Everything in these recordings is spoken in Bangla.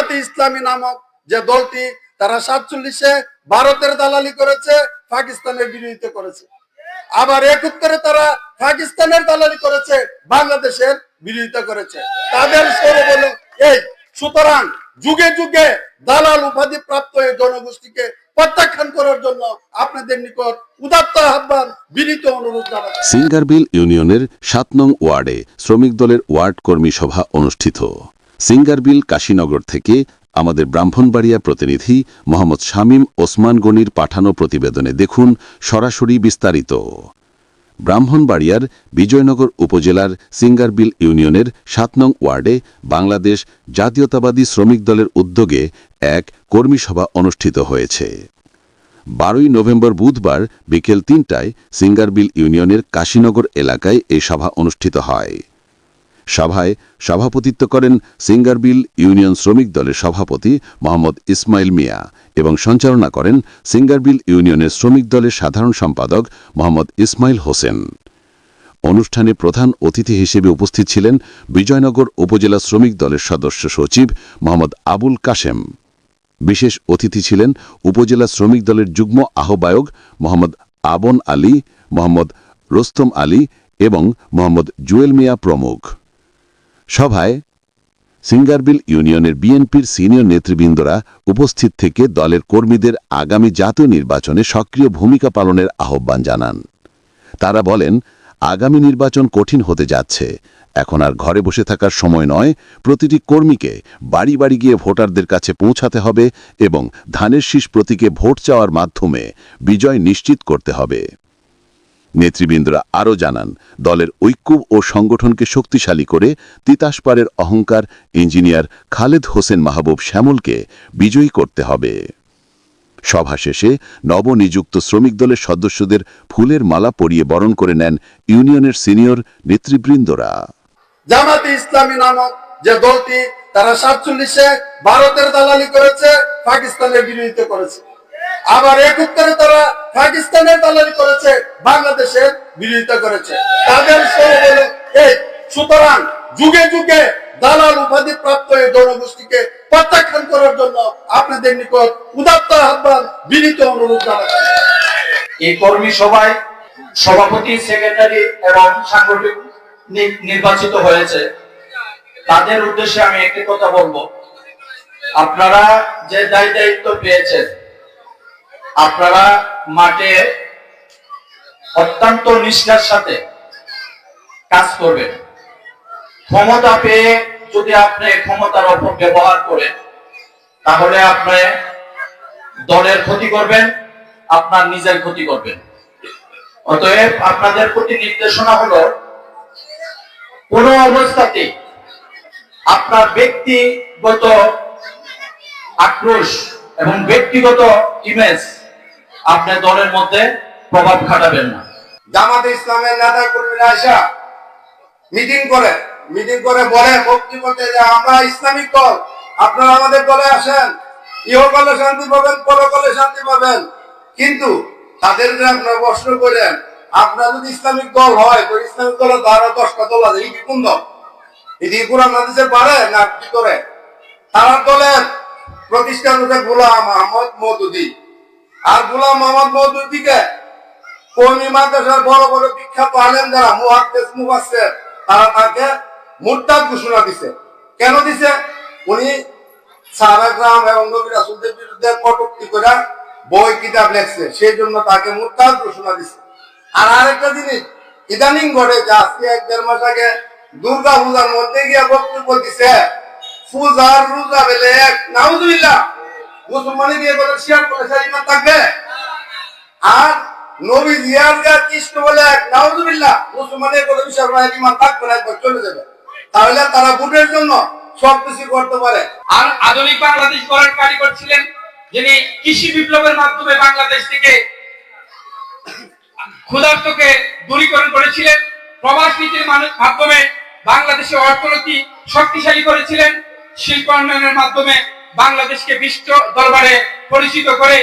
জামাতে ইসলামী নামক যে দলটি তারা সাতচল্লিশে ভারতের দালালি করেছে, পাকিস্তানের বিরোধিতা করেছে। আবার একুত্তরে তারা পাকিস্তানের দালালি করেছে, বাংলাদেশের বিরোধিতা করেছে। তাদের সৌরভ হলো এই। সুতরাং যুগে যুগে দালাল উপাধি প্রাপ্ত এই জনগোষ্ঠীকে প্রত্যাখ্যান করার জন্য আপনাদের নিকট উদাত্ত আহ্বান, বিনীত অনুরোধ সিঙ্গারবিল ইউনিয়নের সাত নং ওয়ার্ডে শ্রমিক দলের ওয়ার্ড কর্মী সভা অনুষ্ঠিত। সিঙ্গারবিল কাশীনগর থেকে আমাদের ব্রাহ্মণবাড়িয়া প্রতিনিধি মোহাম্মদ শামীম ওসমান গনির পাঠানো প্রতিবেদনে দেখুন সরাসরি বিস্তারিত। ব্রাহ্মণবাড়িয়ার বিজয়নগর উপজেলার সিঙ্গারবিল ইউনিয়নের সাত নং ওয়ার্ডে বাংলাদেশ জাতীয়তাবাদী শ্রমিক দলের উদ্যোগে এক কর্মী সভা অনুষ্ঠিত হয়েছে। বারোই নভেম্বর বুধবার বিকেল তিনটায় সিঙ্গারবিল ইউনিয়নের কাশীনগর এলাকায় এই সভা অনুষ্ঠিত হয়। সভায় সভাপতিত্ব করেন সিঙ্গারবিল ইউনিয়ন শ্রমিক দলের সভাপতি মোহাম্মদ ইসমাইল মিয়া এবং সঞ্চালনা করেন সিঙ্গারবিল ইউনিয়নের শ্রমিক দলের সাধারণ সম্পাদক মোহাম্মদ ইসমাইল হোসেন। অনুষ্ঠানে প্রধান অতিথি হিসেবে উপস্থিত ছিলেন বিজয়নগর উপজেলা শ্রমিক দলের সদস্য সচিব মোহাম্মদ আবুল কাশেম। বিশেষ অতিথি ছিলেন উপজেলা শ্রমিক দলের যুগ্ম আহ্বায়ক মোহাম্মদ আবন আলী, মোহাম্মদ রোস্তম আলী এবং মোহাম্মদ জুয়েল মিয়া প্রমুখ। সভায় সিঙ্গারবিল ইউনিয়নের বিএনপির সিনিয়র নেতৃবৃন্দরা উপস্থিত থেকে দলের কর্মীদের আগামী জাতীয় নির্বাচনে সক্রিয় ভূমিকা পালনের আহ্বান জানান। তারা বলেন, আগামী নির্বাচন কঠিন হতে যাচ্ছে। এখন আর ঘরে বসে থাকার সময় নয়। প্রতিটি কর্মীকে বাড়ি বাড়ি গিয়ে ভোটারদের কাছে পৌঁছাতে হবে এবং ধানের শীষ প্রতীকে ভোট চাওয়ার মাধ্যমে বিজয় নিশ্চিত করতে হবে। নেতৃবৃন্দরা আরও জানান, দলের ঐক্য ও সংগঠনকে শক্তিশালী করে তিতাসপাড়ের অহংকার ইঞ্জিনিয়ার খালেদ হোসেন মাহবুব শ্যামলকে বিজয়ী করতে হবে। সভা শেষে নবনিযুক্ত শ্রমিক দলের সদস্যদের ফুলের মালা পরিয়ে বরণ করে নেন ইউনিয়নের সিনিয়র নেতৃবৃন্দরা। জামাতে ইসলামী নামক যে দলটি তারা সাতচল্লিশে ভারতের দালালি করেছে, পাকিস্তানের বিরোধিতা করেছে। আবার একুত্তরে তারা পাকিস্তানের দালালি করেছে বাংলাদেশের বিরোধিতা করেছে। তাদের সুতরাং যুগে যুগে দালাল উপাধি প্রাপ্ত এই জনগোষ্ঠীকে প্রত্যাখ্যান করার জন্য আপনাদের নিকট উদাত্ত আহ্বান, বিনীত অনুরোধ জানাচ্ছি। এই কর্মী সভায় সভাপতি, সেক্রেটারি এবং সাংগঠনিক নির্বাচিত হয়েছে। তাদের উদ্দেশ্যে আমি একটি কথা বলব। আপনারা যে দায় দায়িত্ব পেয়েছেন আপনারা মাঠে অত্যন্ত নিষ্ঠার সাথে কাজ করবেন। ক্ষমতা পেয়ে যদি আপনি ক্ষমতার অপব্যবহার করেন, তাহলে আপনি দলের ক্ষতি করবেন, আপনার নিজের ক্ষতি করবেন। অতএব আপনাদের প্রতি নির্দেশনা হলো, কোন অবস্থাতে আপনার ব্যক্তিগত আক্রোশ এবং ব্যক্তিগত ইমেজ আপনি দলের মধ্যে প্রভাব খাটাবেন না। জামাতে ইসলামের নেতা কর্মীরা আসা মিটিং করে মিটিং করে বলে বক্তব্যতে যে আমরা ইসলামিক দল, আপনারা আমাদের দলে আসেন। ইহকালে শান্তি পাবেন, পরকালে শান্তি পাবেন। কিন্তু তাদেরকে আপনারা প্রশ্ন করেন, আপনারা যদি ইসলামিক দল হয়, তো ইসলামিক দলের দ্বারা দশটা দল আছে এই কোন দল? এটি কোরআন হাদিসে পারে না কি করে? তারা দলের প্রতিষ্ঠান হচ্ছে গোলাম আহমদ মৌদুদি। আর গোলাম মোহাম্মদ মৌদুদিকে কর্মী মাদ্রাসার বড় বড় বিখ্যাত আলেম যারা, মুহাদ্দিস, মুফাসসির, তারা তাকে মুরতাদ ঘোষণা দিছে। কেন দিছে? উনি সাহাবাগরাম এবং নবী রাসূলদের বিরুদ্ধে কটূক্তি করে বই, কিতাব লেখছে, সেই জন্য তাকে মুরতাদ ঘোষণা দিছে। আর আরেকটা জিনিস, ইদানিং ঘটে যে আজকে এক দেড় মাস আগে দুর্গা পূজার মধ্যে গিয়ে বক্তব্য দিছে পূজার রোজা বেলে এক, নাউজুবিল্লাহ মুসলমানে শেয়ার করে সেই ইমান থাকবে। আর নবী জিয়ার যা কৃষ্ণ বলে এক, নাউজুবিল্লাহ নয় ইমান থাকবে না, একবার চলে যাবে। তাহলে তারা ভোটের জন্য করতে পারে। আর আধুনিক বাংলাদেশ গড়ার কারিগর ছিলেন যিনি কৃষি বিপ্লবের মাধ্যমে বাংলাদেশ থেকে ক্ষুধার্তকে দূরীকরণ করেছিলেন, প্রবাস নীতির মাধ্যমে বাংলাদেশের অর্থনীতি শক্তিশালী করেছিলেন শিল্পায়নের মাধ্যমে বাংলাদেশকে বিশ্ব দরবারে পরিচিত করে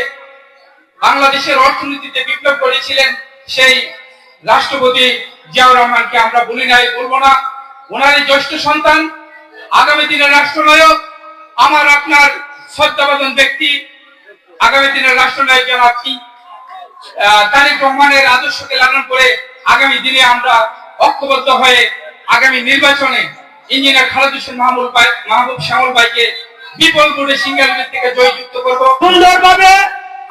বাংলাদেশের অর্থনীতিতে বিপ্লব করেছিলেন সেই রাষ্ট্রপতি জিয়াউর রহমানকে আমরা বলি নাই, বলব না। ওনারই জ্যেষ্ঠ সন্তান, আগামী দিনের রাষ্ট্রনায়ক, আমার আপনার শ্রদ্ধাভাজন ব্যক্তি, আগামী দিনের রাষ্ট্রনায়ক জনাব তারেক রহমানের আদর্শকে লালন করে আগামী দিনে আমরা ঐক্যবদ্ধ হয়ে আগামী নির্বাচনে ইঞ্জিনিয়ার খালেদ হোসেন মাহমুদ মাহবুব শ্যামল ভাইকে বিপুল ভোটে সিঙ্গালগঞ্জ থেকে জয়যুক্ত করব। সুন্দরভাবে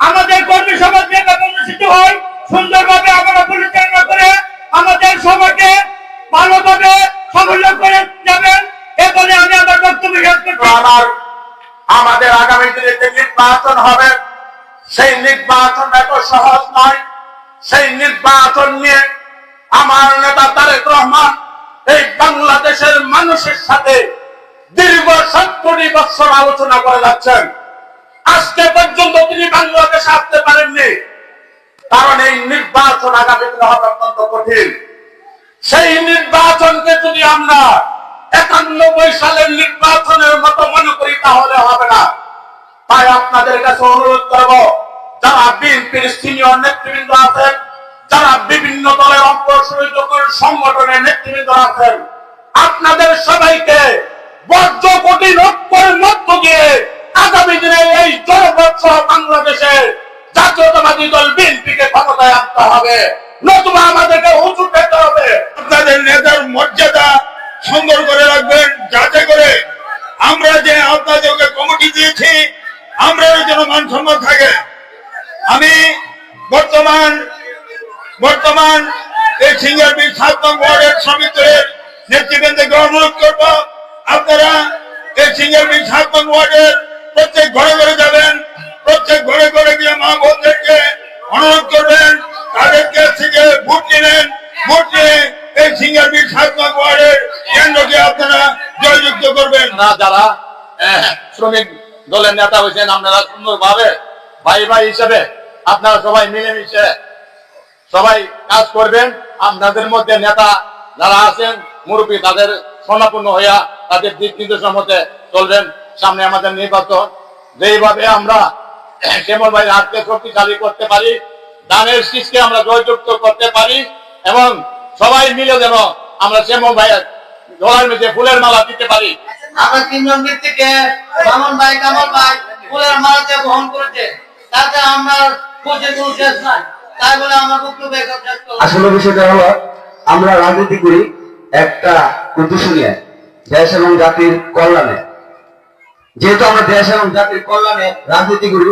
আমাদের কর্মী সমাজ নির্বাচন অনুষ্ঠিত হয় সুন্দরভাবে আমরা পরিচালনা করে আমাদের সবাইকে ভালোভাবে সাফল্য করে যাবেন এ বলে আমি আমার বক্তব্য শেষ করছি। আমার আমাদের আগামী দিনে যে নির্বাচন হবে সেই নির্বাচন এত সহজ নয়। সেই নির্বাচন নিয়ে আমার নেতা তারেক রহমান এই বাংলাদেশের মানুষের সাথে দীর্ঘ সত্তরটি বছর আলোচনা করে যাচ্ছেন। আজকে পর্যন্ত তিনি বাংলাদেশে আসতে পারেননি। কারণ এই নির্বাচন আগামী দিনে হবে অত্যন্ত কঠিন। সেই নির্বাচনকে যদি আমরা একানব্বই সালের নির্বাচনের মতো মনে করি, তাহলে হবে না। তাই আপনাদের কাছে অনুরোধ করব, যারা বিএনপির সিনিয়র নেতৃবৃন্দ আছেন, যারা বিভিন্ন দলের অপসংযোগের সংগঠনের নেতৃবৃন্দ আছেন, আপনাদের সবাইকে বজ্র কঠিন ঐক্যের মধ্য আগামী দিনে এই জনপথ বাংলাদেশে জাতীয়তাবাদী দল বিএনপিকে ক্ষমতায় আনতে হবে। নতুবা আমাদেরকে উঁচু পেতে হবে। আপনাদের নেতার মর্যাদা সুন্দর করে রাখবেন, যাতে করে আমরা যে আপনাদেরকে কমিটি দিয়েছি, আমরা যেন মান সম্মান থাকে। আমি বর্তমান বর্তমান এই সিঙ্গারবি সাত নং ওয়ার্ডের শ্রমিকদের নেতৃবৃন্দকে অনুরোধ করব আপনারা এই সিঙ্গারবি সাত নং ওয়ার্ডের প্রত্যেক ঘরে ঘরে যাবেন, প্রত্যেক ঘরে ঘরে গিয়ে মা বোনদেরকে অনুরোধ করবেন তাদের কাছ থেকে ভোট নিলেন ভোট নিয়ে এই সিঙ্গারবি সাত নং ওয়ার্ডের কেন্দ্রকে আপনারা জয়যুক্ত করবেন। আপনারা যারা শ্রমিক দলের নেতা হয়েছেন, আপনারা সুন্দরভাবে ভাই ভাই হিসেবে আপনারা সবাই মিলেমিশে সবাই কাজ করবেন। আপনাদের মধ্যে নেতা যারা আছেন, মুরব্বী তাদের স্বর্ণপূর্ণ হইয়া তাদের দিক নির্দেশের মধ্যে চলবেন সামনে আমাদের নির্বাচন। যেইভাবে আমরা কেমন ভাই হাতকে শক্তিশালী করতে পারি দানের শীষকে আমরা জয়যুক্ত করতে পারি এবং সবাই মিলে যেন আমরা শ্যামল ভাইয়ের গলার মেঝে ফুলের মালা দিতে পারি। আমার তিনজন ব্যক্তিকে মামুন ভাই কামাল ভাই ফুলের মালাতে গ্রহণ করেছে। তাতে আমার খুশি কোনো শেষ নাই। তাই বলে আমার বক্তব্য আসলে বিষয়টা হলো আমরা রাজনীতি করি একটা উদ্দেশ্য নিয়ে। দেশ এবং জাতির কল্যাণে। যেহেতু আমরা দেশ এবং জাতির কল্যাণে রাজনীতি করি,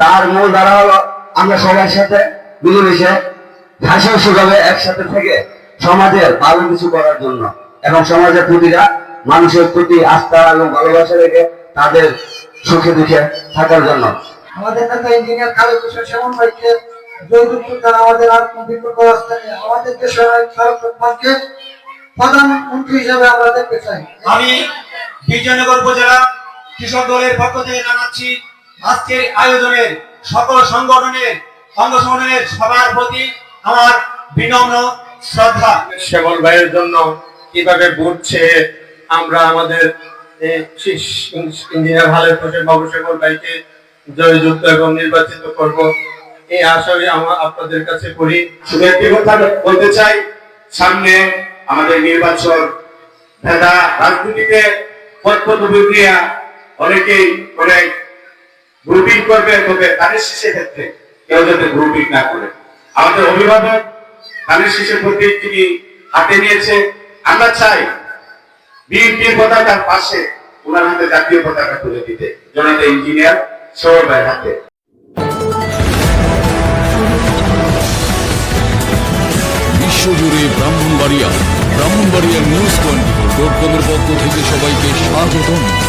তার মূল ধারা হলো আমরা সবার সাথে মিলেমিশে হাসি ভাবে একসাথে থেকে সমাজের ভালো কিছু করার জন্য এবং সমাজের প্রতিটা মানুষের প্রতি আস্থা এবং ভালোবাসা রেখে তাদের সুখে দুঃখে থাকার জন্য। আমাদের নেতা ইঞ্জিনিয়ার খালেদ হোসেন শ্যামল ভাইকে করা আমাদের রাস্তায় আমাদের দেশের রহমানকে প্রধানমন্ত্রী হিসেবে আমরা দেখতে চাই। আমি বিজয়নগর উপজেলা কৃষক দলের পক্ষ থেকে জানাচ্ছি আজকের আয়োজনের সকল সংগঠনের অঙ্গ সংগঠনের সবার প্রতি আমার বিনম্র শ্রদ্ধা। শ্যামল ভাইয়ের জন্য কীভাবে ভোট আমরা আমাদের ইঞ্জিনিয়ার হালের হোসেন বাবু শ্যামল ভাইকে জয়যুক্ত এবং নির্বাচিত করব। এই আশাই আমরা আপনাদের কাছে করি। শুধু একটি কথা বলতে চাই সামনে আমাদের নির্বাচন দাদা রাজনীতিতে অনেকেই অনেক গ্রুপিং করবে, তবে তাদের শেষের ক্ষেত্রে কেউ যাতে গ্রুপিং না করে। আমাদের অভিভাবক ধানের শীষের প্রতি তিনি হাতে নিয়েছে। আমরা চাই বিএনপির পতাকার পাশে ওনার হাতে জাতীয় পতাকা তুলে দিতে। জনতা ইঞ্জিনিয়ার সৌরভ ভাইয়ের হাতে। বিশ্বজুড়ে ব্রাহ্মণবাড়িয়া। ব্রাহ্মণবাড়িয়ার নিউজ টোয়েন্টি ডট কমের পক্ষ থেকে সবাইকে স্বাগতম।